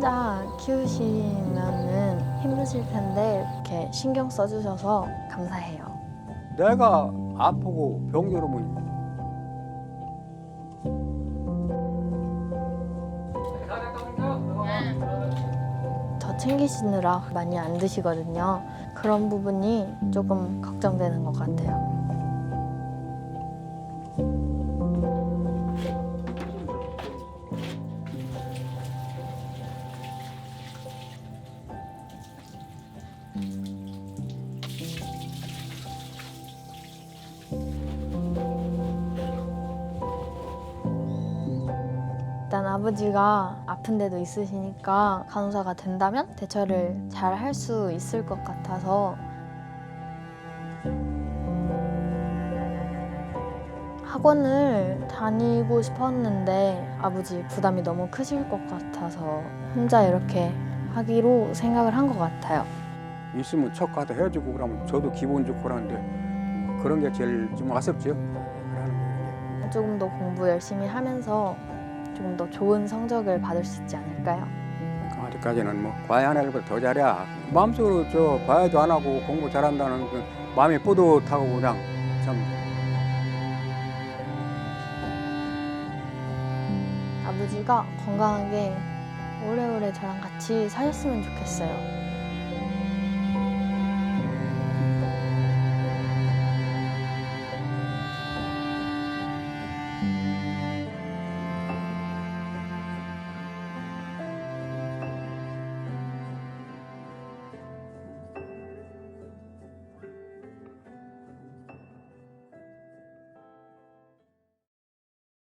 혼자 키우시면은 힘드실 텐데 이렇게 신경 써주셔서 감사해요. 내가 아프고 병들으면 저 챙기시느라 많이 안 드시거든요. 그런 부분이 조금 걱정되는 것 같아요. 일단 아버지가 아픈 데도 있으시니까 간호사가 된다면 대처를 잘 할 수 있을 것 같아서 학원을 다니고 싶었는데 아버지 부담이 너무 크실 것 같아서 혼자 이렇게 하기로 생각을 한 것 같아요. 있으면 척 가서 해주고 그러면 저도 기분 좋고 그러는데 그런 게 제일 좀 아쉽죠. 조금 더 공부 열심히 하면서 조금 더 좋은 성적을 받을 수 있지 않을까요? 아직까지는 뭐 과외 하나를 더 잘해야 마음속으로 저 과외도 안 하고 공부 잘한다는 그 마음이 뿌듯하고 그냥 참 아버지가 건강하게 오래오래 저랑 같이 사셨으면 좋겠어요.